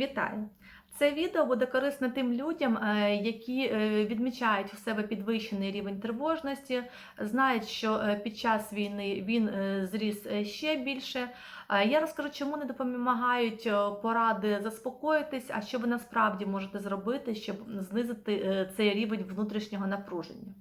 Вітаю! Це відео буде корисне тим людям, е, які е, відмічають у себе підвищений рівень тривожності, знають, що е, під час війни він зріс ще більше. Я розкажу, чому не допомагають поради заспокоїтись, а що ви насправді можете зробити, щоб знизити цей рівень внутрішнього напруження.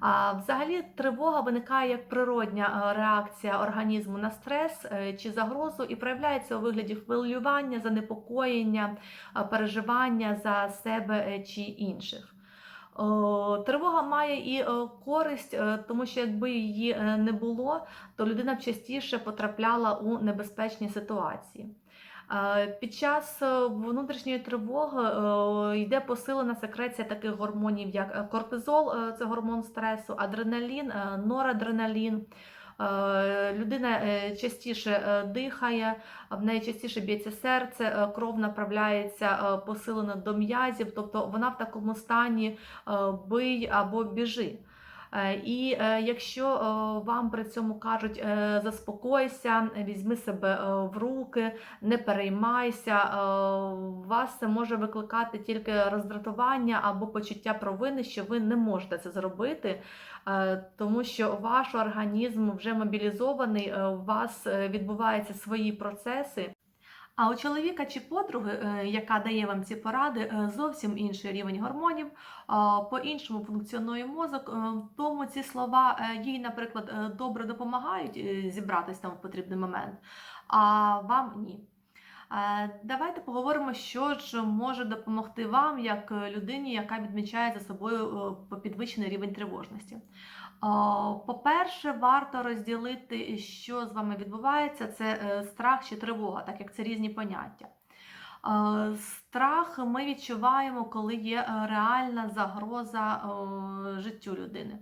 А взагалі тривога виникає як природня е, реакція організму на стрес е, чи загрозу і проявляється у вигляді хвилювання, занепокоєння, е, переживання за себе чи інших. Тривога має і користь, тому що якби її не було, то людина б частіше потрапляла у небезпечні ситуації. Під час е, внутрішньої тривоги е, йде посилена секреція таких гормонів, як е, кортизол, це гормон стресу, адреналін, норадреналін. Людина частіше дихає, в неї частіше б'ється серце, кров направляється посилено до м'язів, тобто вона в такому стані бий або біжи. Е, І е, якщо е, вам при цьому кажуть заспокойся, візьми себе в руки, не переймайся, вас це може викликати тільки роздратування або почуття провини, що ви не можете це зробити, тому що ваш організм вже мобілізований, у вас відбуваються свої процеси. А у чоловіка чи подруги, е, яка дає вам ці поради, е, зовсім інший рівень гормонів, по-іншому функціонує мозок. е, Тому ці слова їй, наприклад, добре допомагають зібратися там в потрібний момент, а вам ні. Давайте поговоримо, що ж може допомогти вам як е, людині, яка відмічає за собою е, підвищений рівень тривожності. По-перше, варто розділити, що з вами відбувається: це е, страх чи тривога, так як це різні поняття. Страх ми відчуваємо, коли є реальна загроза життю людини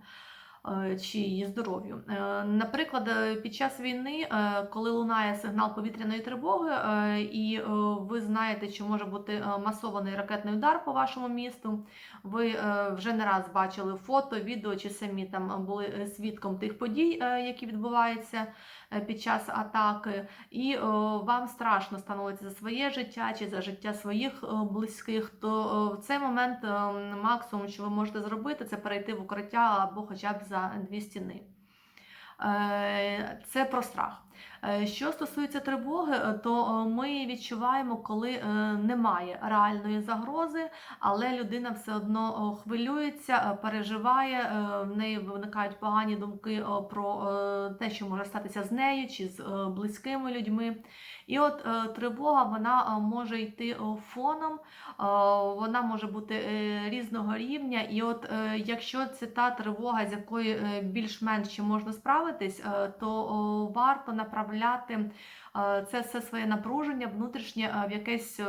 чи її здоров'ю. Е, Наприклад, е, під час війни, е, коли лунає сигнал повітряної тривоги, е, і е, ви знаєте, що може бути е, масований ракетний удар по вашому місту, ви е, вже не раз бачили фото, відео чи самі там були е, свідком тих подій, е, які відбуваються е, під час атаки, і е, вам страшно становиться за своє життя чи за життя своїх е, близьких, то е, в цей момент е, максимум, що ви можете зробити, це перейти в укриття або хоча б за дві стіни. Е, Це про страх. Е, Що стосується тривоги, е, то е, ми відчуваємо, коли немає реальної загрози, але людина все одно хвилюється, переживає, в неї виникають погані думки про те, що може статися з нею чи з близькими людьми. І от тривога вона може йти фоном, вона може бути різного рівня. І от якщо це та тривога, з якою більш-менш можна справитись, то варто направляти е, це все своє напруження внутрішнє е, в якесь е,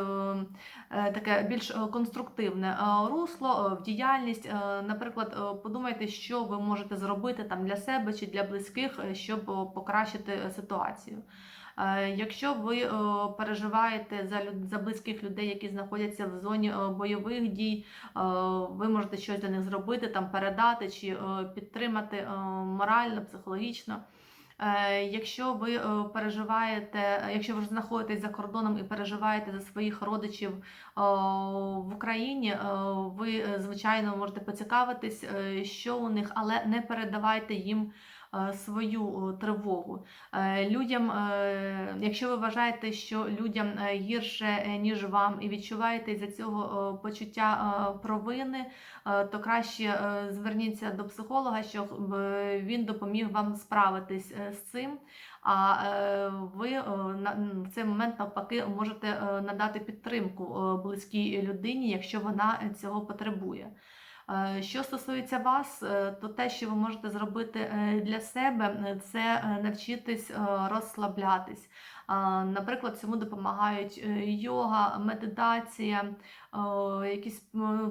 таке більш конструктивне русло, в діяльність. Наприклад, подумайте, що ви можете зробити там для себе чи для близьких, щоб покращити ситуацію. Якщо ви переживаєте за за близьких людей, які знаходяться в зоні бойових дій, ви можете щось для них зробити, там передати чи підтримати морально, психологічно. Е, Якщо ви е, переживаєте, е, якщо ви знаходитесь за кордоном і переживаєте за своїх родичів в Україні, ви звичайно можете поцікавитись, що у них, але не передавайте їм свою е, тривогу. Е, Людям, е, якщо ви вважаєте, що людям гірше, ніж вам, і відчуваєте із-за цього почуття провини, то краще зверніться до психолога, щоб він допоміг вам справитись з цим. А ви в цей момент навпаки можете надати підтримку близькій людині, якщо вона цього потребує. Е, Що стосується вас, е, то те, що ви можете зробити е, для себе, це навчитись розслаблятись. Наприклад, цьому допомагають йога, медитація, якісь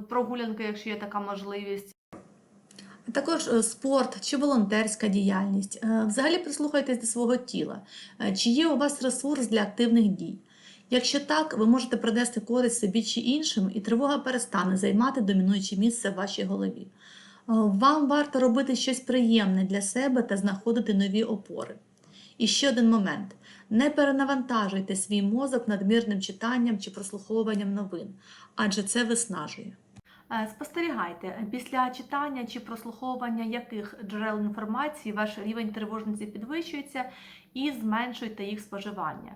прогулянки, якщо є така можливість. Також спорт чи волонтерська діяльність. Взагалі прислухайтесь до свого тіла. Чи є у вас ресурс для активних дій? Якщо так, ви можете принести користь собі чи іншим, і тривога перестане займати домінуюче місце в вашій голові. Е, Вам варто робити щось приємне для себе та знаходити нові опори. І ще один момент: Не перенавантажуйте свій мозок надмірним читанням чи прослуховуванням новин, адже це виснажує. Е, Спостерігайте, після читання чи прослуховування яких джерел інформації ваш рівень тривожності підвищується і зменшуйте їх споживання.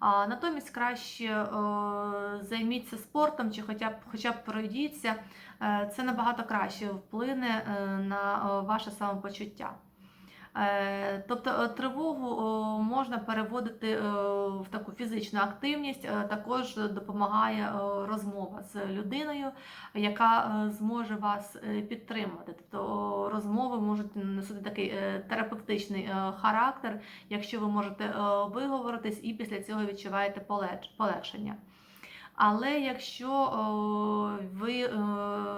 Натомість краще е, займіться спортом чи хоча б хоча б пройдіться. Е, Це набагато краще вплине е, на ваше самопочуття. Е, Тобто е, тривогу можна переводити е, в таку фізичну активність, також допомагає розмова з людиною, яка зможе вас підтримати. Тобто розмови можуть носити такий терапевтичний характер, якщо ви можете виговоритись і після цього відчуваєте полегшення. Але якщо ви е,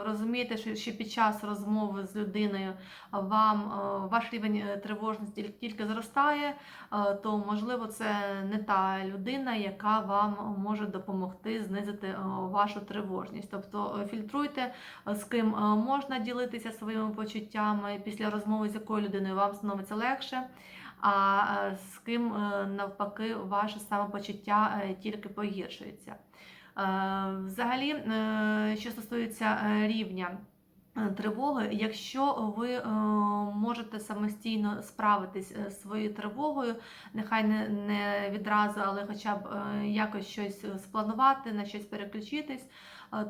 розумієте, що, під час розмови з людиною вам ваш рівень е, тривожності тільки- зростає, е, то можливо це не та людина, яка вам може допомогти знизити вашу тривожність. Тобто фільтруйте, з ким можна ділитися своїми почуттями після розмови з якою людиною вам становиться легше. А з ким навпаки ваше самопочуття тільки погіршується. Е, Взагалі, е, що стосується е, рівня тривоги, якщо ви можете самостійно справитись з своєю тривогою, нехай не, не відразу, але хоча б якось щось спланувати, на щось переключитись,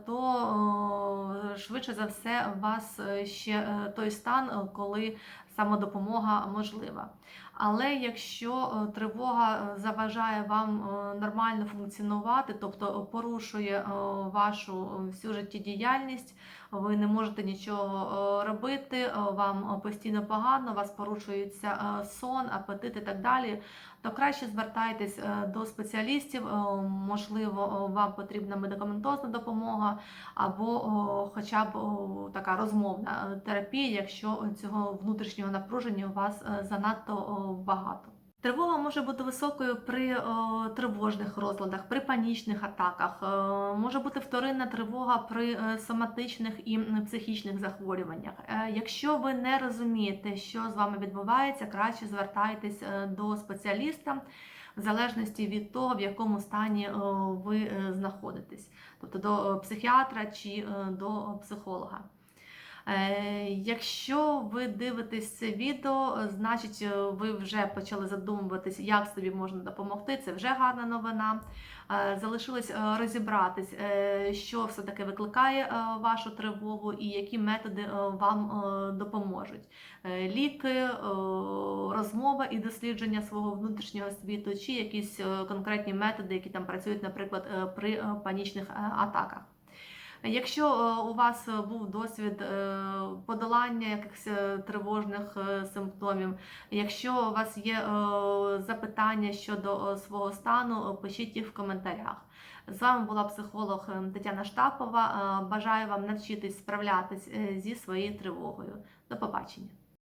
то е, швидше за все у вас е, ще е, той стан, е, коли самодопомога можлива. Але якщо е, тривога е, заважає вам е, нормально функціонувати, тобто порушує е, вашу е, всю життєдіяльність, ви не можете нічого е, робити, е, вам е, постійно погано, у вас порушується е, сон, апетит і так далі, то краще звертайтесь е, до спеціалістів. е, Можливо, е, вам потрібна медикаментозна допомога або о, хоча б така розмовна е, терапія, якщо цього внутрішнього напруження у вас е, занадто багато. Тривога може бути високою при тривожних розладах, при панічних атаках. Е, може бути вторинна тривога при соматичних і психічних захворюваннях. Якщо ви не розумієте, що з вами відбувається, краще звертайтесь до спеціаліста в залежності від того, в якому стані е, ви е, знаходитесь, тобто до е, психіатра чи до психолога. Е, Якщо ви дивитесь це відео, значить е, ви вже почали задумуватись, як собі можна допомогти. Це вже гарна новина. Е, Залишилось розібратись, що все-таки викликає вашу тривогу і які методи вам допоможуть. Ліки, розмова і дослідження свого внутрішнього світу, чи якісь конкретні методи, які там працюють, наприклад, при панічних атаках. Якщо е, у вас е, був досвід е, подолання якихось тривожних симптомів, якщо у вас є запитання щодо свого стану, пишіть їх в коментарях. З вами була психолог Тетяна Штапова. Бажаю вам навчитись справлятись е, зі своєю тривогою. До побачення.